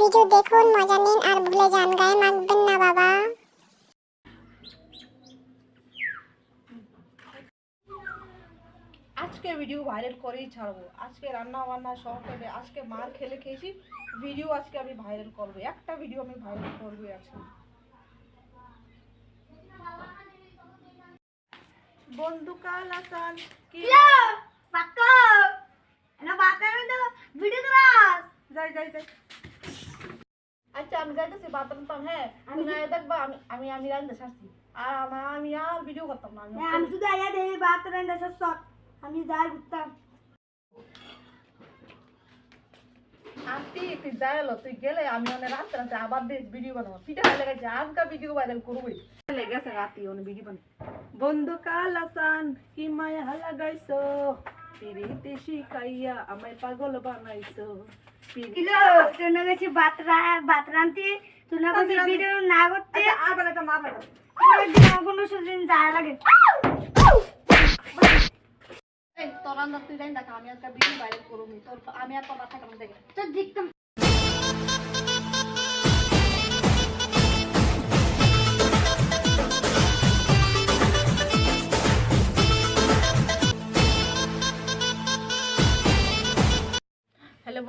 Video দেখুন মজা নিন আর ভুলে যান গায়ে মাখবেন না বাবা। আজকে ভিডিও ভাইরাল করেই ছাড়বো। আজকে রান্না বান্না সব করে আজকে মার খেলে খেয়েছি। ভিডিও আজকে আমি ভাইরাল করব একটা ভিডিও আমি ভাইরাল করব আজকে। বন্ধু কাল আসান কি? যাই যাই যাই। আচ্ছা আমি যাইতেছি বাথরুম পাম হ্যাঁ। আমি না দেখবা আমি আমি আমি রান্না সারছি। আর আমার আমি আর ভিডিও করতাম না আমি আমি শুধু আয়া দেই বাত রেন্দা সব আমি যাই ঘুরতাম। আন্টি তুই যাই এলো তুই গেলে আমি অনেক রাত্রে রাত্রে আবার দিস ভিডিও বানাবো। পিঠা ভালো লেগেছে আজকে ভিডিও ভাইরাল করবোই। লেগেছে রাতি অনেক ভিডিও বানাবো বন্ধু কাল আসান কি মায়া হালা গাইছো পিরিতে শিখাইয়া আমায় পাগল বানাইছো। কিলো তুই গেছি বাতরা বাতরান্তি তুই না গেছি ভিডিও না করতে আর বানাইতাম আর বানাইতাম কোনো সুদিন যায় লাগে। এই তোর রান্না তুই জানি দেখ আমি আজকে ভিডিও ভাইরাল করব তোর আমি আর তোর মাথা কেমন দেখে তো দেখতাম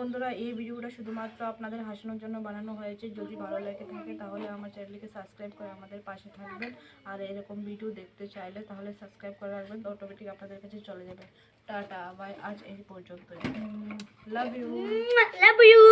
বন্ধুরা এই ভিডিওটা শুধুমাত্র আপনাদের হাসানোর জন্য বানানো হয়েছে। যদি ভালো লাগে থাকে তাহলে আমার চ্যানেলকে সাবস্ক্রাইব করে আমাদের পাশে থাকবেন। আর এরকম ভিডিও দেখতে চাইলে তাহলে সাবস্ক্রাইব করে রাখবেন। অটোমেটিক আপনাদের কাছে চলে যাবে। Tata bye. আজ এই পর্যন্ত লাভ ইউ লাভ ইউ